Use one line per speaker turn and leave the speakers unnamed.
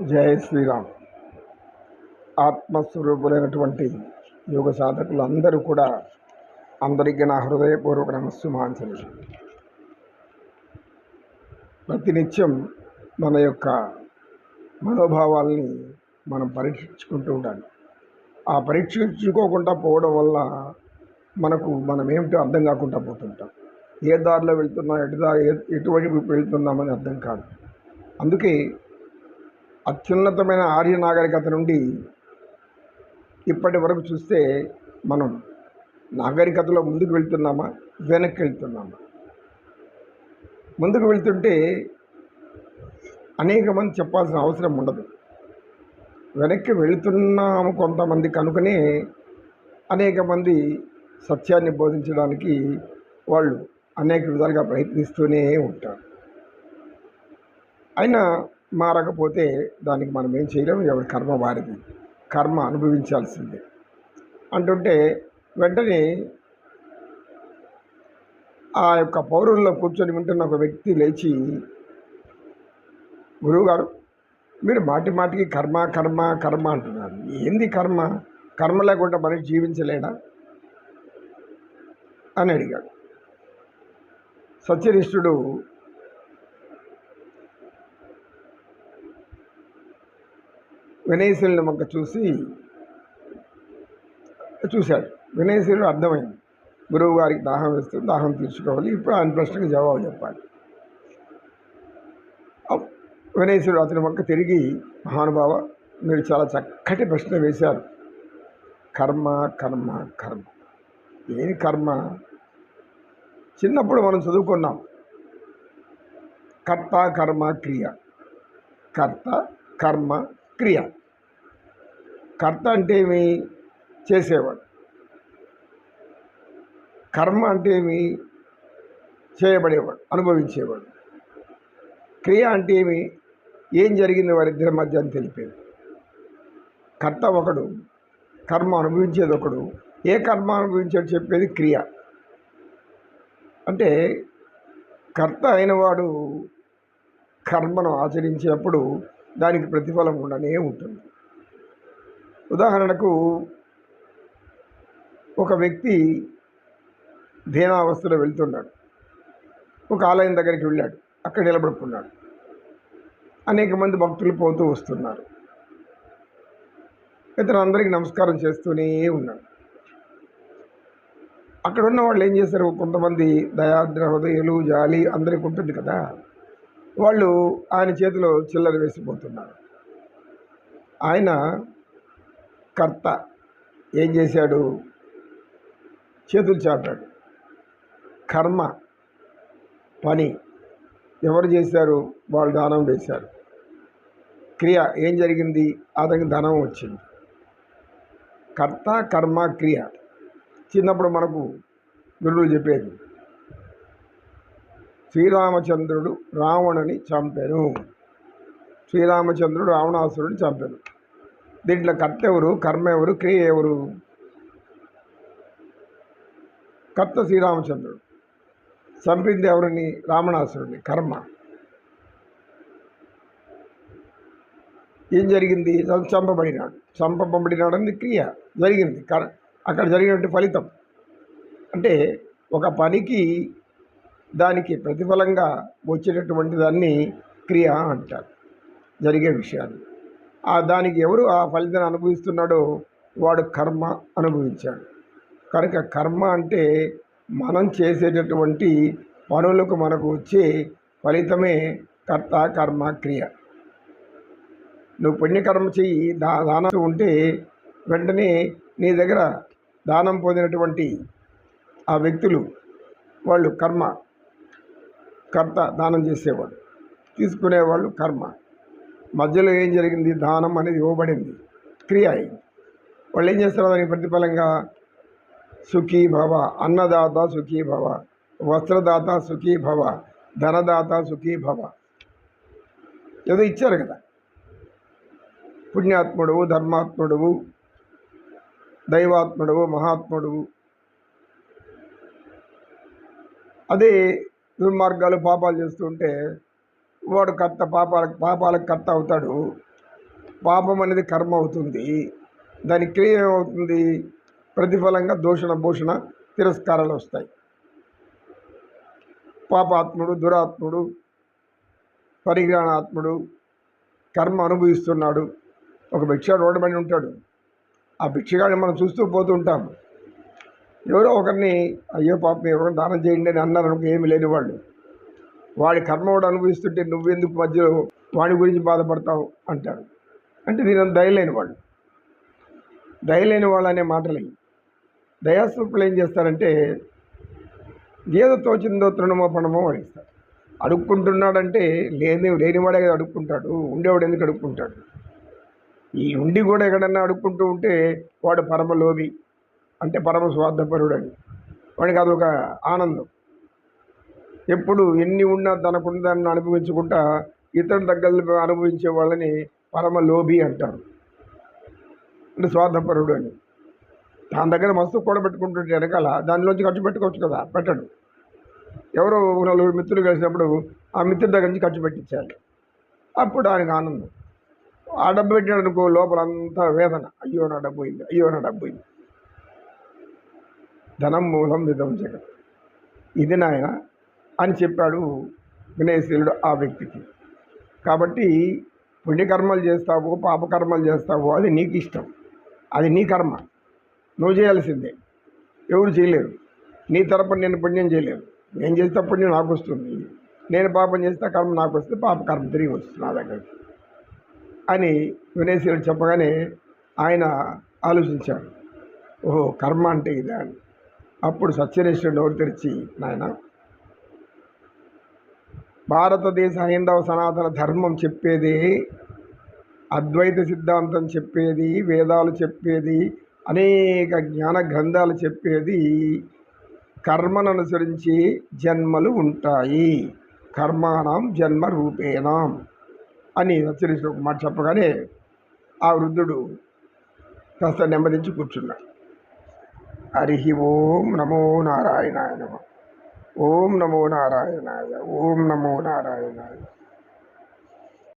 జయ శ్రీరామ్. ఆత్మస్వరూపులైనటువంటి యోగ సాధకులు అందరూ కూడా అందరికీ నా హృదయపూర్వక నమస్సుమాంసలు ప్రతినిత్యం మన యొక్క మనోభావాల్ని మనం పరీక్షించుకుంటూ ఉండాలి. ఆ పరీక్షించుకోకుండా పోవడం వల్ల మనకు మనం ఏమిటో అర్థం కాకుండా పోతుంటాం. ఏ దారిలో వెళ్తున్నాం ఎటు దారి ఎటువంటి ఎటువైపు వెళ్తున్నామని అర్థం కాదు. అందుకే అత్యున్నతమైన ఆర్య నాగరికత నుండి ఇప్పటి వరకు చూస్తే మనం నాగరికతలో ముందుకు వెళ్తున్నామా? వెనక్కి వెళ్తున్నామా? ముందుకు వెళ్తుంటే అనేక మంది చెప్పాల్సిన అవసరం ఉండదు. వెనక్కి వెళుతున్నాము కొంతమంది కనుకనే అనేక మంది సత్యాన్ని బోధించడానికి వాళ్ళు అనేక విధాలుగా ప్రయత్నిస్తూనే ఉంటారు. అయినా మారకపోతే దానికి మనం ఏం చేయలేము ఎవరి కర్మ వారిది. కర్మ అనుభవించాల్సిందే. అంటుంటే వెంటనే ఆ యొక్క పౌరుల్లో కూర్చొని వింటున్న ఒక వ్యక్తి లేచి గురువుగారు మీరు మాటి మాటికి కర్మ కర్మ కర్మ అంటున్నారు. ఏంది కర్మ? కర్మ లేకుండా మరి జీవించలేడా? అని అడిగాడు. సత్యనిష్ఠుడు వినయశీలుని మొక్క చూసి చూశాడు. వినయశీలుడు అర్థమైంది. గురువు గారికి దాహం వేస్తే దాహం తీర్చుకోవాలి. ఇప్పుడు ఆయన ప్రశ్నకు జవాబు చెప్పాలి. అప్ వినయశీలుడు అతని మొక్క తిరిగి మహానుభావ మీరు చాలా చక్కటి ప్రశ్న వేశారు. కర్మ కర్మ కర్మ. ఏది కర్మ? చిన్నప్పుడు మనం చదువుకున్నాం. కర్త కర్మ క్రియ. కర్త కర్మ క్రియ. కర్త అంటే ఏమి? చేసేవాడు. కర్మ అంటే ఏమి? చేయబడేవాడు అనుభవించేవాడు. క్రియ అంటే ఏమి? ఏం జరిగింది వారిద్దరి మధ్య అని తెలిపేది. కర్త ఒకడు కర్మ అనుభవించేది ఒకడు. ఏ కర్మ అనుభవించాడు చెప్పేది క్రియ. అంటే కర్త అయినవాడు కర్మను ఆచరించేటప్పుడు దానికి ప్రతిఫలం ఉండనే ఉంటుంది. ఉదాహరణకు ఒక వ్యక్తి ధీనావస్థలో వెళ్తున్నాడు. ఒక ఆలయం దగ్గరికి వెళ్ళాడు. అక్కడ నిలబడుకున్నాడు. అనేక మంది భక్తులు పోతూ వస్తున్నారు. ఇతను అందరికీ నమస్కారం చేస్తూనే ఉన్నాడు. అక్కడ ఉన్న వాళ్ళు ఏం చేశారు? కొంతమంది దయాద్ర హృదయులు జాలి అందరికి ఉంటుంది కదా. వాళ్ళు ఆయన చేతిలో చిల్లర వేసిపోతున్నారు ఆయన కర్త ఏం చేశాడు? చేతులు చాపాడు. కర్మ పని ఎవరు చేశారు? వాళ్ళు దానం వేశారు. క్రియ ఏం జరిగింది? అతనికి ధనం వచ్చింది. కర్త కర్మ క్రియ చిన్నప్పుడు మనకు గురువులు చెప్పేది. శ్రీరామచంద్రుడు రావణుని చంపెను. శ్రీరామచంద్రుడు రావణాసురుడిని చంపెను. దీంట్లో కర్త ఎవరు కర్మ ఎవరు క్రియ ఎవరు? కర్త శ్రీరామచంద్రుడు. చంపింది ఎవరిని? రావణాసురుడిని. కర్మ. ఏం జరిగింది? చంపబడినాడు చంపబడినాడు. అనేది క్రియ జరిగింది. కర్ అక్కడ జరిగినటువంటి ఫలితం. అంటే ఒక పనికి దానికి ప్రతిఫలంగా వచ్చేటటువంటి దాన్ని క్రియ అంటారు. జరిగే విషయాలు. ఆ దానికి ఎవరు ఆ ఫలితాన్ని అనుభవిస్తున్నాడో వాడు కర్మ అనుభవించాడు. కనుక కర్మ అంటే మనం చేసేటటువంటి పనులకు మనకు వచ్చే ఫలితమే కర్త కర్మ క్రియ. నువ్వు పుణ్యకర్మ చెయ్యి దా దానం ఉంటే వెంటనే నీ దగ్గర దానం పొందినటువంటి ఆ వ్యక్తులు వాళ్ళు కర్మ. కర్త దానం చేసేవాడు. తీసుకునేవాళ్ళు కర్మ. మధ్యలో ఏం జరిగింది? దానం అనేది ఇవ్వబడింది. క్రియ అయింది. వాళ్ళు ఏం చేస్తారు దానికి ప్రతిఫలంగా సుఖీ భవ అన్నదాత సుఖీ భవ వస్త్రదాత సుఖీ భవ ధనదాత సుఖీ భవ. ఏదో ఇచ్చారు కదా. పుణ్యాత్ముడు ధర్మాత్ముడు దైవాత్ముడు మహాత్ముడు అదే దుర్మార్గాలు పాపాలు చేస్తుంటే వాడు కర్త పాపాలకు పాపాలకు కర్త అవుతాడు. పాపం అనేది కర్మ అవుతుంది. దాని క్రియ ఏమవుతుంది? ప్రతిఫలంగా దూషణ భూషణ తిరస్కారాలు వస్తాయి. పాపాత్ముడు దురాత్ముడు పరిజ్ఞానాత్ముడు కర్మ అనుభవిస్తున్నాడు. ఒక భిక్ష రోడ్డు ఉంటాడు. ఆ భిక్షగాడిని మనం చూస్తూ పోతూ ఉంటాం ఎవరో ఒకరిని అయ్యో పాపం ఎవరో దానం చేయండి అని అన్నారు ఏమి లేని వాళ్ళు వాడి కర్మ వాడు అనుభవిస్తుంటే నువ్వెందుకు మధ్యలో వాడి గురించి బాధపడతావు అంటారు అంటే దీని దయలేని వాళ్ళు దయలేని వాళ్ళు అనే మాటలు దయాస్వరూపులు ఏం చేస్తారంటే ఏదో తోచిందో తృణమో పణమో వాడిస్తారు అడుక్కుంటున్నాడంటే లేని లేనివాడే కదా అడుక్కుంటాడు. ఉండేవాడు ఎందుకు అడుక్కుంటాడు? ఈ ఉండి కూడా ఎక్కడన్నా అడుక్కుంటూ ఉంటే వాడు పరమ లోభి అంటే పరమ స్వార్థపరుడు అని వాడికి అదొక ఆనందం. ఎప్పుడు ఎన్ని ఉన్నా తనకున్నదాన్ని అనుభవించుకుంటా ఇతరుల దగ్గర అనుభవించే వాళ్ళని పరమ లోభి అంటారు. అంటే స్వార్థపరుడు అని. దాని దగ్గర మస్తు కూడబెట్టుకుంటుంటే వెనకాల దానిలోంచి ఖర్చు పెట్టుకోవచ్చు కదా పెట్టడు. ఎవరో నలుగురు మిత్రులు కలిసినప్పుడు ఆ మిత్రుడి దగ్గర నుంచి ఖర్చు పెట్టించాలి అప్పుడు ఆయనకు ఆనందం. ఆ డబ్బు పెట్టినాడు అనుకో లోపల అంతా వేదన. అయ్యో నా డబ్బు అయింది అయ్యో నా డబ్బు అయింది ధనం మూలం విధం జగత్. ఇది నాయన అని చెప్పాడు వినయశీలుడు ఆ వ్యక్తికి. కాబట్టి పుణ్యకర్మలు చేస్తావు పాపకర్మలు చేస్తావు అది నీకు ఇష్టం. అది నీ కర్మ. నువ్వు చేయాల్సిందే. ఎవరు చేయలేరు. నీ తరపున నేను పుణ్యం చేయలేరు నేను చేస్తే పుణ్యం నాకు వస్తుంది. నేను పాపం చేస్తే కర్మ నాకు వస్తే పాపకర్మ తిరిగి వస్తుంది నా దగ్గరికి అని వినయశీలుడు చెప్పగానే ఆయన ఆలోచించాడు. ఓహో కర్మ అంటే ఇదా అని. అప్పుడు సత్యనేశ్వరుడు ఎవరు తెరిచి నాయన భారతదేశ హైందవ సనాతన ధర్మం చెప్పేది అద్వైత సిద్ధాంతం చెప్పేది వేదాలు చెప్పేది అనేక జ్ఞాన గ్రంథాలు చెప్పేది కర్మను అనుసరించి జన్మలు ఉంటాయి. కర్మాణం జన్మ రూపేణం అని సత్యనేశ్వర ఒక మాట చెప్పగానే ఆ వృద్ధుడు కాస్త నెమ్మదించి కూర్చున్నాడు. హరి ఓం నమో నారాయణ నమ. ఓం నమో నారాయణాయ ఓం నమో నారాయణాయ